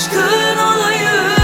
aşkın olayım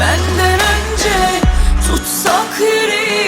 Benden önce tutsak yüreği.